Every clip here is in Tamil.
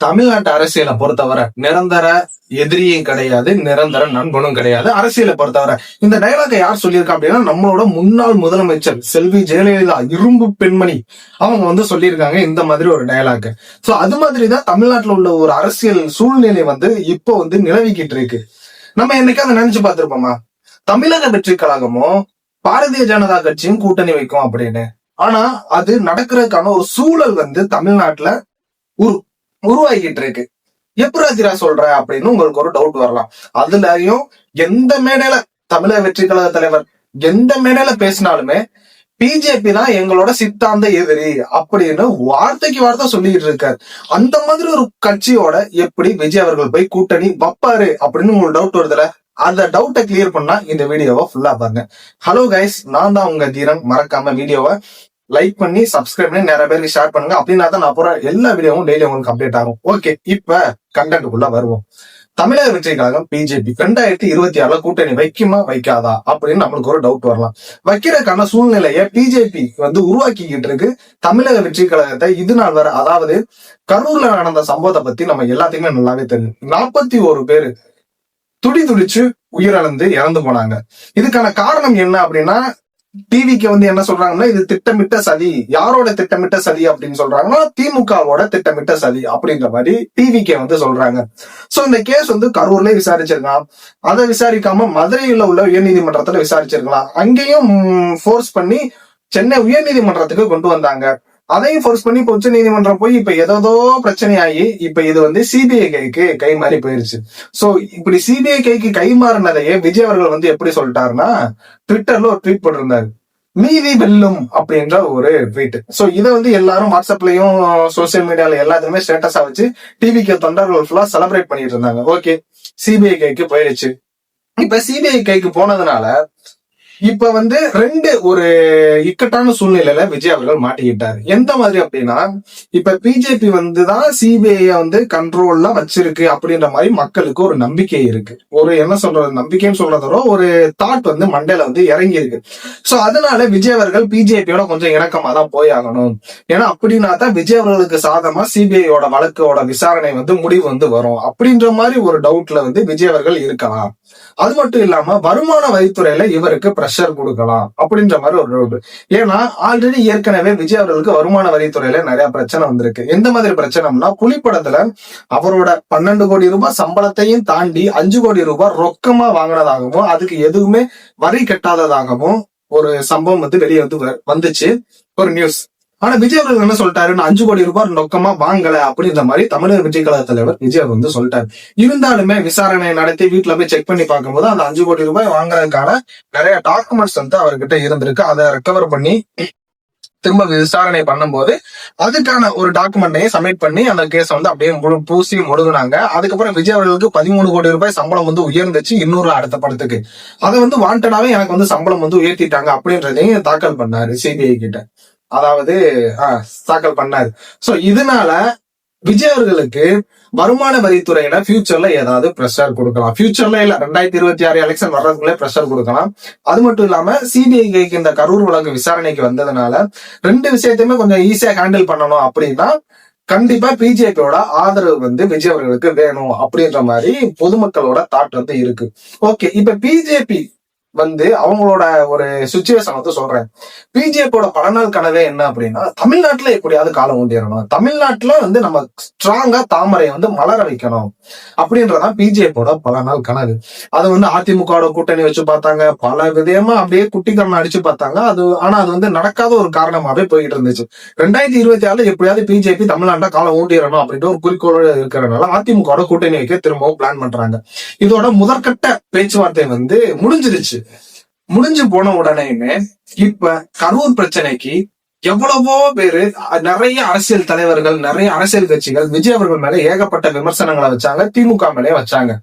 தமிழ்நாட்டு அரசியலை பொறுத்தவரை நிரந்தர எதிரியும் கிடையாது நிரந்தர நண்பனும் கிடையாது. அரசியலை பொறுத்தவரை இந்த டைலாக யார் சொல்லியிருக்கா அப்படின்னா நம்மளோட முன்னாள் முதலமைச்சர் செல்வி ஜெயலலிதா இரும்பு பெண்மணி. அவங்க வந்து சொல்லியிருக்காங்க இந்த மாதிரி ஒரு டயலாக் சோ அது மாதிரிதான் தமிழ்நாட்டில் உள்ள ஒரு அரசியல் சூழ்நிலை வந்து இப்போ வந்து நிலவிக்கிட்டு இருக்கு. நம்ம என்னைக்காவது நினைச்சு பார்த்திருப்போமா? தமிழக வெற்றி கழகமும் பாரதிய ஜனதா கட்சியும் கூட்டணி வைக்கும் அப்படின்னு. ஆனா அது நடக்கிறதுக்கான ஒரு சூழல் வந்து தமிழ்நாட்டுல உரு உருவாகிட்டு இருக்கு எப்பராஜிரா சொல்ற அப்படின்னு உங்களுக்கு ஒரு டவுட் வரலாம். அதுலயும் எந்த மேடையில தமிழக வெற்றி கழக தலைவர் எந்த மேடையில பேசினாலுமே பிஜேபி தான் எங்களோட சித்தாந்த எதிரி அப்படின்னு வார்த்தைக்கு வார்த்தை சொல்லிட்டு இருக்காரு. அந்த மாதிரி ஒரு கட்சியோட எப்படி விஜய் அவர்கள் போய் கூட்டணி வைப்பாரு அப்படின்னு உங்களுக்கு டவுட் வருதுல? அந்த டவுட்டை கிளியர் பண்ணா இந்த வீடியோவை ஃபுல்லா பாருங்க. ஹலோ கைஸ் நான் தான் உங்க தீரன். மறக்காம வீடியோவை லைக் பண்ணி சப்ஸ்கிரைப் பண்ணி நிறைய பேருக்கு ஷேர் பண்ணுங்க. அப்படின்னா தான் நான் போற எல்லா வீடியோவும் டெய்லி உங்களுக்கு அப்டேட் ஆகும். ஓகே இப்ப கண்டென்ட்டுக்குள்ள வருவோம். தமிழக வெற்றி கழகம் பிஜேபி ரெண்டாயிரத்தி இருபத்தி ஆறுல கூட்டணி வைக்குமா வைக்காதா? அப்படின்னு நம்மளுக்கு ஒரு டவுட் வரலாம். வைக்கிறதுக்கான சூழ்நிலையை பிஜேபி வந்து உருவாக்கிக்கிட்டு இருக்கு. தமிழக வெற்றி கழகத்தை இது நாள் வரை அதாவது கரூர்ல நடந்த சம்பவத்தை பத்தி நம்ம எல்லாத்தையுமே நல்லாவே தெரியும். நாற்பத்தி ஒரு பேரு துடி துடிச்சு உயிரிழந்து இறந்து போனாங்க. இதுக்கான காரணம் என்ன அப்படின்னா டிவிக்கு வந்து என்ன சொல்றாங்கன்னா இது திட்டமிட்ட சதி. யாரோட திட்டமிட்ட சதி அப்படின்னு சொல்றாங்கன்னா திமுகவோட திட்டமிட்ட சதி அப்படின்ற மாதிரி டிவிக்கே வந்து சொல்றாங்க. சோ இந்த கேஸ் வந்து கரூர்ல விசாரிச்சிருக்கலாம். அதை விசாரிக்காம மதுரையில உள்ள உயர்நீதிமன்றத்துல விசாரிச்சிருக்கலாம். அங்கேயும் ஃபோர்ஸ் பண்ணி சென்னை உயர்நீதிமன்றத்துக்கு கொண்டு வந்தாங்க. அதையும் ஃபோர்ஸ் பண்ணி இப்போ உச்ச நீதிமன்றம் போய் இப்ப ஏதோ பிரச்சனையாகி இப்ப இது வந்து சிபிஐ கைக்கு கை மாறி போயிருச்சு. சோ இப்படி சிபிஐ கைக்கு கை மாறினதையே விஜய் அவர்கள் வந்து எப்படி சொல்லிட்டாருன்னா ட்விட்டர்ல ஒரு ட்வீட் போட்டிருந்தாரு. மீதி வெல்லும் அப்படின்ற ஒரு ட்வீட் சோ இதை வந்து எல்லாரும் வாட்ஸ்அப்லயும் சோசியல் மீடியால எல்லாத்துலயுமே ஸ்டேட்டஸா வச்சு டிவிக்கு தொண்டர்கள் ஃபுல்லா செலிப்ரேட் பண்ணிட்டு இருந்தாங்க. ஓகே சிபிஐ கைக்கு போயிடுச்சு இப்ப சிபிஐ கைக்கு போனதுனால இப்ப வந்து ரெண்டு ஒரு இக்கட்டான சூழ்நிலையில விஜய் அவர்கள் மாட்டிக்கிட்டாரு. எந்த மாதிரி அப்படின்னா இப்ப பிஜேபி வந்துதான் சிபிஐ வந்து கண்ட்ரோல்ல வச்சிருக்கு அப்படின்ற மாதிரி மக்களுக்கு ஒரு நம்பிக்கை இருக்கு. ஒரு என்ன சொல்றது நம்பிக்கைன்னு சொல்றதோட ஒரு தாட் வந்து மண்டையில வந்து இறங்கி இருக்கு. சோ அதனால விஜய் அவர்கள் பிஜேபியோட கொஞ்சம் இணக்கமா தான் போய் ஆகணும். ஏன்னா அப்படின்னா தான் விஜய் அவர்களுக்கு சாதமா சிபிஐயோட வழக்கோட விசாரணை வந்து முடிவு வந்து வரும். அப்படின்ற மாதிரி ஒரு டவுட்ல வந்து விஜய் அவர்கள் இருக்கலாம். அது மட்டும் இல்லாம வருமான வரித்துறையில இவருக்கு ப்ரெஷர் கொடுக்கலாம் அப்படின்ற மாதிரி ஒரு டவுட் ஏன்னா ஆல்ரெடி ஏற்கனவே விஜய் அவர்களுக்கு வருமான வரித்துறையில நிறைய பிரச்சனை வந்திருக்கு. எந்த மாதிரி பிரச்சனைனா புலிப்படத்துல அவரோட பன்னெண்டு கோடி ரூபாய் சம்பளத்தையும் தாண்டி அஞ்சு கோடி ரூபாய் ரொக்கமா வாங்கினதாகவும் அதுக்கு எதுவுமே வரி கட்டாததாகவும் ஒரு சம்பவம் வந்து வெளியே வந்து வ- வந்துச்சு. ஒரு நியூஸ் ஆனா விஜய் அவர்கள் என்ன சொல்லிட்டாரு? நான் அஞ்சு கோடி ரூபாய் நொக்கமா வாங்கல அப்படின்ற மாதிரி தமிழக விஜய் கழக தலைவர் விஜய் அவர் வந்து சொல்லிட்டாரு. இருந்தாலுமே விசாரணை நடத்தி வீட்டுல போய் செக் பண்ணி பார்க்கும்போது அந்த அஞ்சு கோடி ரூபாய் வாங்குறதுக்கான நிறைய டாக்குமெண்ட்ஸ் வந்து அவர்கிட்ட இருந்திருக்கு. அதை ரெக்கவர் பண்ணி திரும்ப விசாரணை பண்ணும்போது அதுக்கான ஒரு டாக்குமெண்ட்டையும் சப்மிட் பண்ணி அந்த கேஸ் வந்து அப்படியே முழு- பூசி முடுகுனாங்க அதுக்கப்புறம் விஜய் அவர்களுக்கு பதிமூணு கோடி ரூபாய் சம்பளம் வந்து உயர்ந்துச்சு இன்னொரு அடுத்த படத்துக்கு. அதை வந்து வாண்டடாவே எனக்கு வந்து சம்பளம் வந்து உயர்த்திட்டாங்க அப்படின்றதையும் தாக்கல் பண்ணாரு சிபிஐ கிட்ட. அதாவது ஆஹ், தாக்கல் பண்ணாரு. சோ இதனால விஜய் அவர்களுக்கு வருமான வரித்துறையில ஃபியூச்சர்ல ஏதாவது ப்ரெஷர் கொடுக்கலாம். ஃபியூச்சர்ல இல்ல ரெண்டாயிரத்தி இருபத்தி ஆறு எலெக்ஷன் வர்றதுக்குள்ளே ப்ரெஷர் கொடுக்கலாம். அது மட்டும் இல்லாம சிபிஐக்கு இந்த கரூர் வழக்கு விசாரணைக்கு வந்ததுனால ரெண்டு விஷயத்தையுமே கொஞ்சம் ஈஸியா ஹேண்டில் பண்ணணும் அப்படின்னா கண்டிப்பா பிஜேபியோட ஆதரவு வந்து விஜய் அவர்களுக்கு வேணும் அப்படின்ற மாதிரி பொதுமக்களோட தாட் வந்து இருக்கு. ஓகே இப்ப பிஜேபி வந்து அவங்களோட ஒரு சுச்சுவேஷன் வந்து சொல்றேன். பிஜேபியோட பல நாள் கனவே என்ன அப்படின்னா தமிழ்நாட்டுல எப்படியாவது காலம் ஊண்டிடணும். தமிழ்நாட்டுல வந்து நம்ம ஸ்ட்ராங்கா தாமரையை வந்து மலர வைக்கணும். அப்படின்றதான் பிஜேபியோட பல நாள் கனவு. அது வந்து அதிமுகவோட கூட்டணி வச்சு பார்த்தாங்க. பல விதமா அப்படியே குட்டிக்கரணம் அடிச்சு பார்த்தாங்க. அது ஆனா அது வந்து நடக்காத ஒரு காரணமாவே போயிட்டு இருந்துச்சு. ரெண்டாயிரத்தி இருபத்தி ஆறுல எப்படியாவது பிஜேபி தமிழ்நாட்டை காலம் ஊண்டிடணும் அப்படின்ற ஒரு குறிக்கோள் இருக்கிறதுனால அதிமுகவோட கூட்டணி வைக்க திரும்பவும் பிளான் பண்றாங்க. இதோட முதற்கட்ட பேச்சுவார்த்தை வந்து முடிஞ்சிருச்சு. முடிஞ்சு. போன உடனேயுமே இப்ப கரூர் பிரச்சனைக்கு எவ்வளவோ பேரு நிறைய அரசியல் தலைவர்கள் நிறைய அரசியல் கட்சிகள் விஜய் அவர்கள் மேல ஏகப்பட்ட விமர்சனங்களை வச்சாங்க திமுக மேலே வச்சாங்க.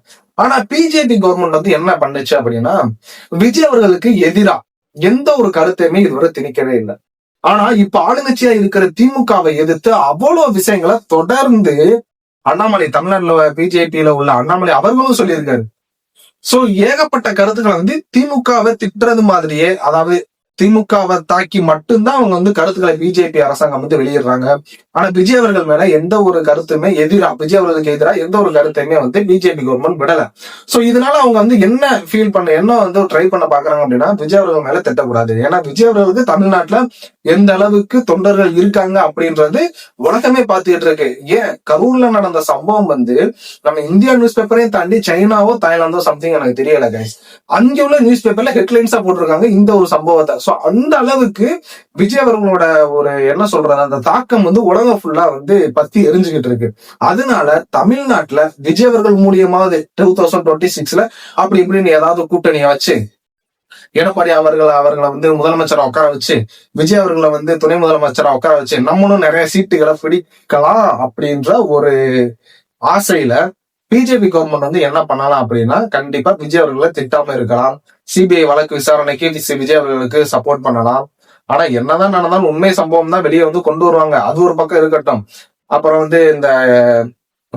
ஆனா பிஜேபி கவர்மெண்ட் வந்து என்ன பண்ணுச்சு அப்படின்னா விஜய் அவர்களுக்கு எதிரா எந்த ஒரு கருத்தையுமே இதுவரை திணிக்கவே இல்லை. ஆனா இப்ப ஆளுங்கட்சியா இருக்கிற திமுகவை எதிர்த்து அவ்வளவு விஷயங்களை தொடர்ந்து அண்ணாமலை தமிழ்நாட்டுல பிஜேபியில உள்ள அண்ணாமலை அவர்களும் சொல்லியிருக்காரு. சோ ஏகப்பட்ட கருத்துக்களை வந்து திமுகவை திட்டுறது மாதிரியே அதாவது திமுகவை தாக்கி மட்டும்தான் அவங்க வந்து கருத்துக்களை பிஜேபி அரசாங்கம் வந்து வெளியிடுறாங்க. ஆனா விஜய் அவர்கள் மேல எந்த ஒரு கருத்துமே எதிரா விஜய் அவர்களுக்கு எதிராக எந்த ஒரு கருத்தையுமே வந்து பிஜேபி கவர்மெண்ட் விடல. சோ இதனால அவங்க வந்து என்ன ஃபீல் பண்ண என்ன வந்து ட்ரை பண்ண பாக்குறாங்க அப்படின்னா விஜய் அவர்கள் மேல திட்டக்கூடாது. ஏன்னா விஜய் அவர்களுக்கு தமிழ்நாட்டுல எந்த அளவுக்கு தொண்டர்கள் இருக்காங்க அப்படின்றது உலகமே பார்த்துட்டு இருக்கு. ஏன்? கரூர்ல நடந்த சம்பவம் வந்து நம்ம இந்தியா நியூஸ் பேப்பரையும் தாண்டி சைனாவோ தாய்லாந்தோ சம்திங் எனக்கு தெரியல கைஸ் அங்க உள்ள நியூஸ் பேப்பர்ல ஹெட்லைன்ஸா போட்டிருக்காங்க. இந்த ஒரு சம்பவத்தை. ஸோ அந்த அளவுக்கு விஜய் அவர்களோட ஒரு என்ன சொல்றது அந்த தாக்கம் வந்து உலகம் ஃபுல்லா வந்து பத்தி எரிஞ்சுக்கிட்டு இருக்கு. அதனால தமிழ்நாட்டுல விஜய் அவர்கள் மூலியமாவது டூ தௌசண்ட் டுவெண்ட்டி சிக்ஸ்ல அப்படி இப்படின்னு ஏதாவது கூட்டணியை வச்சு எடப்பாடி அவர்கள் அவர்களை வந்து முதலமைச்சரை உட்கார வச்சு விஜய் அவர்களை வந்து துணை முதலமைச்சரை உட்கார வச்சு நம்மளும் நிறைய சீட்டுகளை பிடிக்கலாம் அப்படின்ற ஒரு ஆசையில பிஜேபி கவர்மெண்ட் வந்து என்ன பண்ணலாம் அப்படின்னா கண்டிப்பா விஜய் அவர்களை திட்டாம இருக்கலாம். சிபிஐ வழக்கு விசாரணைக்கு விஜய் அவர்களுக்கு சப்போர்ட் பண்ணலாம். ஆனா என்னதான் நடந்தாலும் உண்மை சம்பவம் தான் வெளியே வந்து கொண்டு வருவாங்க. அது ஒரு பக்கம் இருக்கட்டும். அப்புறம் வந்து இந்த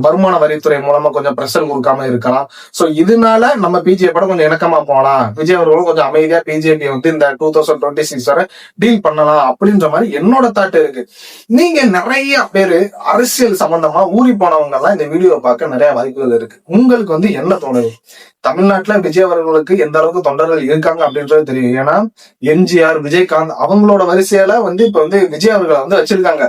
வருமான வரித்துறை மூலமா கொஞ்சம் பிரஷர் கொடுக்காம இருக்கலாம். சோ இதனால நம்ம பிஜேபி படம் கொஞ்சம் இணக்கமா போகலாம். விஜய் அவர்களும் கொஞ்சம் அமைதியா பிஜேபி வந்து இந்த டூ தௌசண்ட் டுவெண்ட்டி சிக்ஸ் வரை டீல் பண்ணலாம் அப்படின்ற மாதிரி என்னோட தாட் இருக்கு. நீங்க நிறைய பேரு அரசியல் சம்பந்தமா ஊறி போனவங்க எல்லாம் இந்த வீடியோ பார்க்க நிறைய வாய்ப்புகள் இருக்கு. உங்களுக்கு வந்து என்ன தோணுது? தமிழ்நாட்டுல விஜய் அவர்களுக்கு எந்த அளவுக்கு தொண்டர்கள் இருக்காங்க அப்படின்றது தெரியும். ஏன்னா எம்ஜிஆர் விஜயகாந்த் அவங்களோட வரிசையில வந்து இப்ப வந்து விஜய் அவர்களை வந்து வச்சிருக்காங்க.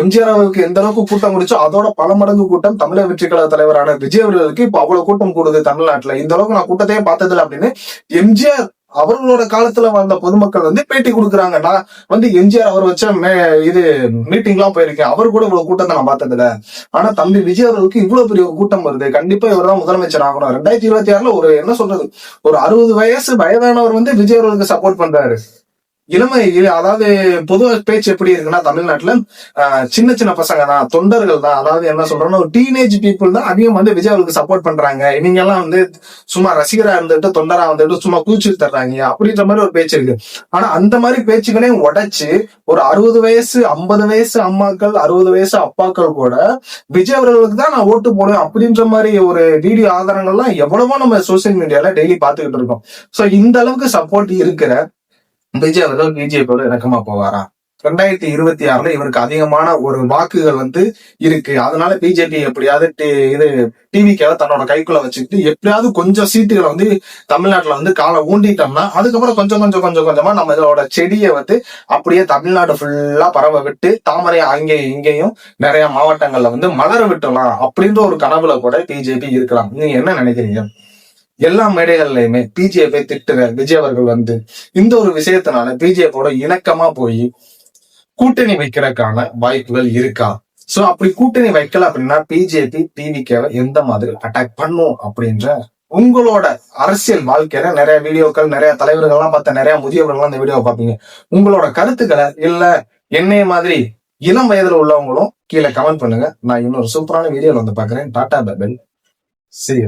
எம்ஜிஆர் அவர்களுக்கு எந்த அளவுக்கு கூட்டம் முடிச்சோ அதோட பல மடங்கு கூட்டம் தமிழக வெற்றி கழக தலைவரான விஜய் அவர்களுக்கு இப்ப அவ்வளவு கூட்டம் கூடுது தமிழ்நாட்டுல. இந்த அளவுக்கு நான் கூட்டத்தையே பார்த்ததில்ல அப்படின்னு எம்ஜிஆர் அவர்களோட காலத்துல வந்த பொதுமக்கள் வந்து பேட்டி கொடுக்குறாங்க. நான் வந்து எம்ஜிஆர் அவர் வச்ச மே- இது மீட்டிங் எல்லாம் போயிருக்கேன். அவர் கூட இவ்வளவு கூட்டத்தை நான் பார்த்ததில்ல. ஆனா தம்பி விஜய் அவர்களுக்கு இவ்வளவு பெரிய கூட்டம் வருது. கண்டிப்பா இவர் தான் முதலமைச்சர் ஆகணும். ரெண்டாயிரத்தி இருபத்தி ஆறுல ஒரு என்ன சொல்றது? ஒரு அறுபது வயசு வயதானவர் வந்து விஜய் அவர்களுக்கு சப்போர்ட் பண்றாரு. இளமை அதாவது பொதுவா பேச்சு எப்படி இருக்குன்னா தமிழ்நாட்டுல ஆஹ், சின்ன சின்ன பசங்க தான் தொண்டர்கள் தான் அதாவது என்ன சொல்றோம்னா ஒரு டீனேஜ் பீப்புள் தான் அதிகம் வந்து விஜய் அவருக்கு சப்போர்ட் பண்றாங்க. இவங்க எல்லாம் வந்து சும்மா ரசிகரா இருந்துட்டு தொண்டரா வந்துட்டு சும்மா கூச்சு தர்றாங்க. அப்படின்ற மாதிரி ஒரு பேச்சு இருக்கு. ஆனா அந்த மாதிரி பேச்சுக்களையும் உடைச்சு ஒரு அறுபது வயசு ஐம்பது வயசு அம்மாக்கள் அறுபது வயசு அப்பாக்கள் கூட விஜய் அவர்களுக்கு தான் நான் ஓட்டு போடுவேன் அப்படின்ற மாதிரி ஒரு வீடியோ ஆதாரங்கள்லாம் எவ்வளவோ நம்ம சோசியல் மீடியால டெய்லி பாத்துக்கிட்டு இருக்கோம். சோ இந்த அளவுக்கு சப்போர்ட் இருக்கிற விஜய் அவர்கள் பிஜேபியோட இணக்கமா போவாரா? ரெண்டாயிரத்தி இருபத்தி ஆறுல இவருக்கு அதிகமான ஒரு வாக்குகள் வந்து இருக்கு. அதனால பிஜேபி எப்படியாவது இது டிவிக்காக தன்னோட கைக்குள்ள வச்சுக்கிட்டு எப்படியாவது கொஞ்சம் சீட்டுகளை வந்து தமிழ்நாட்டுல வந்து காலை ஊண்டிட்டோம்னா அதுக்கப்புறம் கொஞ்சம் கொஞ்சம் கொஞ்சம் கொஞ்சமா நம்ம இதோட செடியை வந்து அப்படியே தமிழ்நாடு ஃபுல்லா பரவ விட்டு தாமரை அங்கேயும் இங்கேயும் நிறைய மாவட்டங்கள்ல வந்து மலர விட்டலாம் அப்படின்ற ஒரு கனவுல கூட பிஜேபி இருக்கலாம். நீங்க என்ன நினைக்கிறீங்க? எல்லா மேடைகள்லயுமே பிஜேபி திட்டுற விஜய் அவர்கள் வந்து இந்த ஒரு விஷயத்தினால பிஜேபியோட இணக்கமா போய் கூட்டணி வைக்கிறதுக்கான வாய்ப்புகள் இருக்கா? சோ அப்படி கூட்டணி வைக்கல அப்படின்னா பிஜேபி டிவிக்கேவை எந்த மாதிரி அட்டாக் பண்ணும் அப்படின்ற உங்களோட அரசியல் வாழ்க்கையில நிறைய வீடியோக்கள் நிறைய தலைவர்கள்லாம் பார்த்த நிறைய முதியவர்கள்லாம் இந்த வீடியோவை பார்ப்பீங்க. உங்களோட கருத்துக்களை இல்ல என்னைய மாதிரி இளம் வயதுல உள்ளவங்களும் கீழே கமெண்ட் பண்ணுங்க. நான் இன்னொரு சூப்பரான வீடியோல வந்து பாக்குறேன் டாடா பபன் see